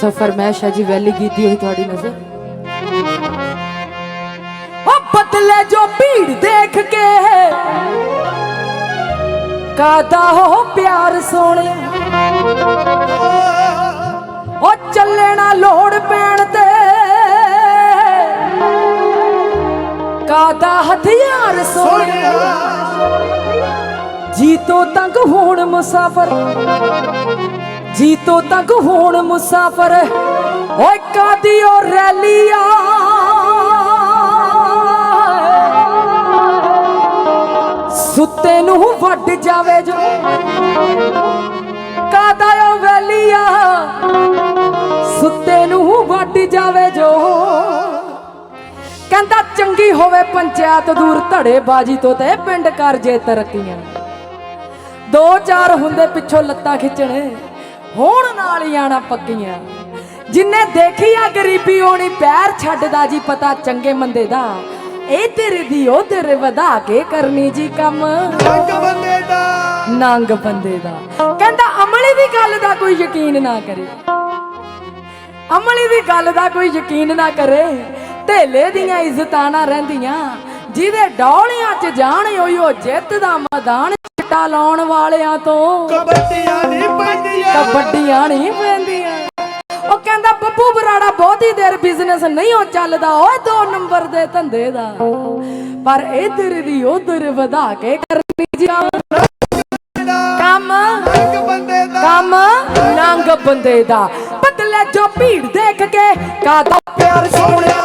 ਸੋ ਫਰਮੈਸ਼ ਹੈ ਜੀ ਵੈਲੀ ਕੀਤੀ ਹੋਈ ਤੁਹਾਡੀ ਨਜ਼ਰ। ਉਹ ਬਦਲੇ ਜੋ ਭੀੜ ਦੇਖ ਕੇ ਕਾਦਾ ਹੋ ਪਿਆਰ ਸੋਹਣਿਆ। ਉਹ ਚੱਲੇ ਨਾ ਲੋੜ ਪੈਣ ਤੇ ਕਾਦਾ ਹਥਿਆਰ ਸੋਹਣਿਆ। ਜੀ ਤੋਂ ਤੰਗ ਹੋਣ ਮੁਸਾਫਰ। ਜੀ ਤੋਂ ਤੰਗ ਹੋਣ ਮੁਸਾਫਰ, ਓਏ ਕਾਦੀ ਓ ਰੈਲੀਆ ਸੁੱਤੇ ਨੂੰ ਵੱਢ ਜਾਵੇ ਜੋ। ਕਾਦਾ ਓ ਵੈਲੀਆ ਸੁੱਤੇ ਨੂੰ ਵੱਢ ਜਾਵੇ ਜੋ। ਕਹਿੰਦਾ ਚੰਗੀ ਹੋਵੇ ਪੰਚਾਇਤ ਦੂਰ ਧੜੇ ਬਾਜੀ ਤੋਂ ਤੇ ਪਿੰਡ ਕਰ ਜੇ ਤਰੱਕੀਆਂ। ਦੋ ਚਾਰ ਹੁੰਦੇ ਪਿੱਛੋਂ ਲੱਤਾਂ ਖਿੱਚਣੇ। ਹੋਣ ਨਾਲ ਹੀ ਆਣਾ ਪੱਕੀਆਂ। ਜਿੰਨੇ ਦੇਖੀ ਆ ਗਰੀਬੀ ਹੋਣੀ ਪੈਰ ਛੱਡਦਾ ਜੀ ਪਤਾ ਚੰਗੇ ਮੰਦੇ ਦਾ। ਇਹ ਤੇਰੇ ਦੀ ਉਹ ਤੇਰੇ ਵਧਾ ਕੇ ਕਰਨੀ ਜੀ ਕੰਮ। ਰੰਗ ਬੰਦੇ ਦਾ। ਨੰਗ ਬੰਦੇ ਦਾ। ਕਹਿੰਦਾ ਅਮਲੀ ਦੀ ਗੱਲ ਦਾ ਕੋਈ ਯਕੀਨ ਨਾ ਕਰੇ। ਅਮਲੀ ਦੀ ਗੱਲ ਦਾ ਕੋਈ ਯਕੀਨ ਨਾ ਕਰੇ। ਢੇਲੇ ਦੀਆਂ ਇੱਜ਼ਤਾਂ ਨਾ ਰਹਿੰਦੀਆਂ। ਜਿਹਦੇ ਡੌਲਿਆਂ 'ਚ ਜਾਣ ਹੋਈ ਉਹ ਜਿੱਤ ਦਾ ਮੈਦਾਨ ਚਿੱਟਾ ਲਾਉਣ ਵਾਲਿਆਂ ਤੋਂ। ਕਬੱਡੀਆਂ ਨਹੀਂ ਪੈਂਦੀਆਂ। ਕਬੱਡੀਆਂ ਨਹੀਂ ਪੈਂਦੀਆਂ। ਉਹ ਕਹਿੰਦਾ ਬੱਬੂ ਬਰਾੜਾ ਬਹੁਤੀ ਦੇਰ ਬਿਜ਼ਨਸ ਨਹੀਂ ਉਹ ਚੱਲਦਾ ਓਏ ਦੋ ਨੰਬਰ ਦੇ ਧੰਦੇ ਦਾ। ਪਰ ਇਧਰ ਦੀ ਉਧਰ ਵਧਾ ਕੇ ਕਰਨੀ ਜੀ ਕੰਮ ਰੰਗ ਬੰਦੇ ਦਾ ਕੰਮ ਨੰਗ ਬੰਦੇ ਦਾ। ਬਦਲੇ ਜੋ ਭੀੜ ਦੇਖ ਕੇ ਕਾਦਾ ਪਿਆਰ ਸੋਹਣਿਆ।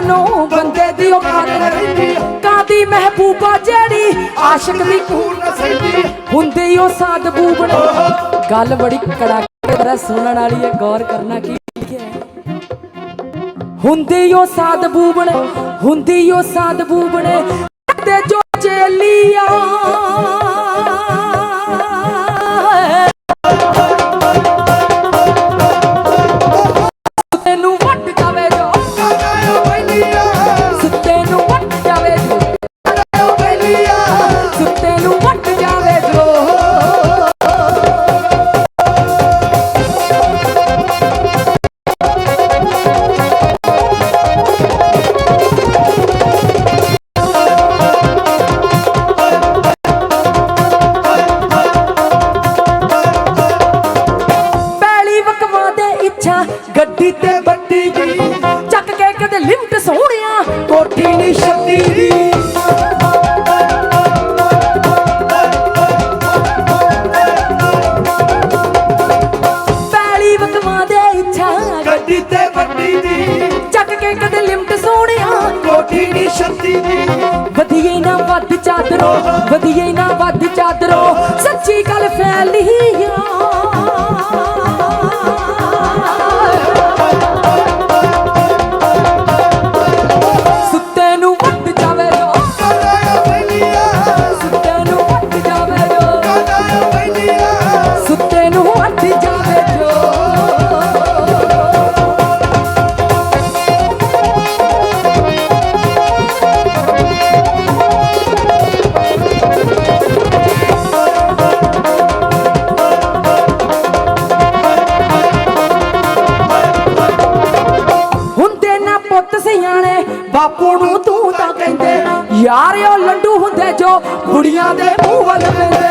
ਜੋ ਬੰਦੇ ਦੀ ਔਕਾਤ ਰਹਿੰਦੀ ਕਾਦੀ ਮਹਿਬੂਬਾ ਜਿਹੜੀ ਆਸ਼ਿਕ ਦੀ ਭੂਰ ਪੂਰਨ ਸੈਂਦੀ ਉਹ ਸਾਧ ਬੂਬਣ ਗੱਲ ਬੜੀ ਕੜਾਕੇ ਤਰ੍ਹਾਂ ਸੁਣਨ ਵਾਲੀ ਹੈ, ਗੌਰ ਕਰਨਾ ਕੀ ਹੁੰਦੀ ਉਹ ਸਾਧ ਬੂਬਣ ਹੁੰਦੀ ਉਹ ਸਾਧ ਬੂਬਣ ਤੇ ਜੋ ਚੇਲੀਆ ਸੋਹਣਿਆ ਕੋਠੀ ਛੱਤੀ ਦੀ। ਪੈਲੀ ਵਕਵਾ ਦੇ ਇੱਛਾ ਗੱਡੀ ਤੇ ਵੱਡੀ ਦੀ। ਚੱਕ ਕੇ ਕਦੇ ਲਿਮਟ ਸੋਹਣਿਆ। ਕੋਠੀ ਨਹੀਂ ਛੱਤੀ ਦੀ। ਵਧੀਏ ਨਾ ਵੱਧ ਚਾਦਰੋ ਵਧੀਏ ਜੋ ਦੇ ਮੂੰਹ ਵੱਲ ਪੈਂਦੇ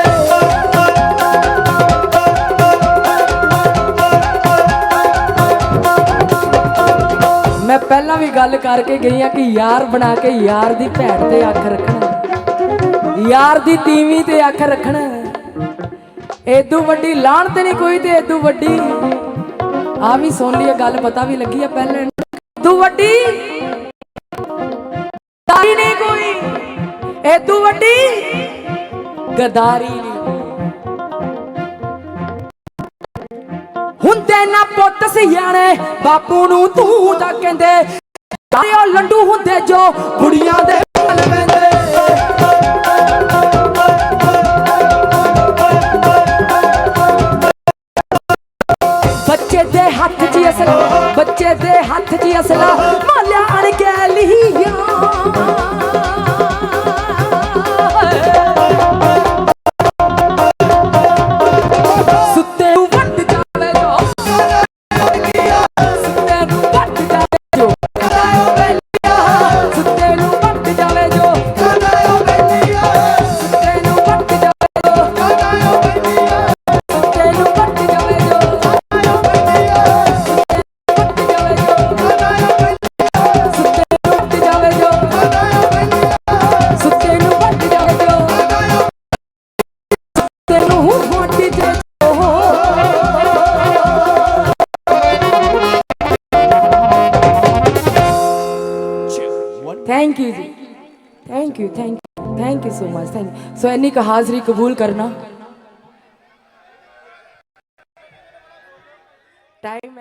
ਮੈਂ ਪਹਿਲਾਂ ਵੀ ਗੱਲ ਕਰਕੇ ਗਈ ਆ ਕਿ ਯਾਰ ਬਣਾ ਕੇ ਯਾਰ ਦੀ ਭੈਣ ਤੇ ਅੱਖ ਰੱਖਣਾ। ਯਾਰ ਦੀ ਤੀਵੀਂ ਤੇ ਅੱਖ ਰੱਖਣਾ। ਏਦੂ ਵੱਡੀ ਲਾਣ ਤੇ ਨਹੀਂ ਕੋਈ ਤੇ ਏਦੂ ਵੱਡੀ। ਆ ਵੀ ਸੁਣ ਲਈ ਗੱਲ ਪਤਾ ਵੀ ਲੱਗੀ ਆ ਪਹਿਲਾਂ ਏਦੂ ਵੱਡੀ। ਗਦਾਰੀ ਨਹੀਂ ਕੋਈ ਏਦੂ ਵੱਡੀ? ਗਦਾਰੀ ਹੁੰਦੇ ਨਾ ਪੁੱਤ ਸਿਆਣੇ, ਬਾਪੂ ਨੂੰ ਤੂੰ ਤਾਂ ਕਹਿੰਦੇ। ਆਇਓ ਲੰਡੂ ਹੁੰਦੇ ਜੋ ਕੁੜੀਆਂ ਦੇ ਵੱਲ ਪੈਂਦੇ ਬੱਚੇ ਦੇ ਹੱਥ 'ਚ ਅਸਲਾ, ਬੱਚੇ ਦੇ ਹੱਥ 'ਚ ਅਸਲਾ। Thank you ji. Thank you thank you thank you so much thank ਸੋ ਇੰਨੀ ਕ ਹਾਜ਼ਰੀ ਕਬੂਲ ਕਰਨਾ। ਟਾਈਮ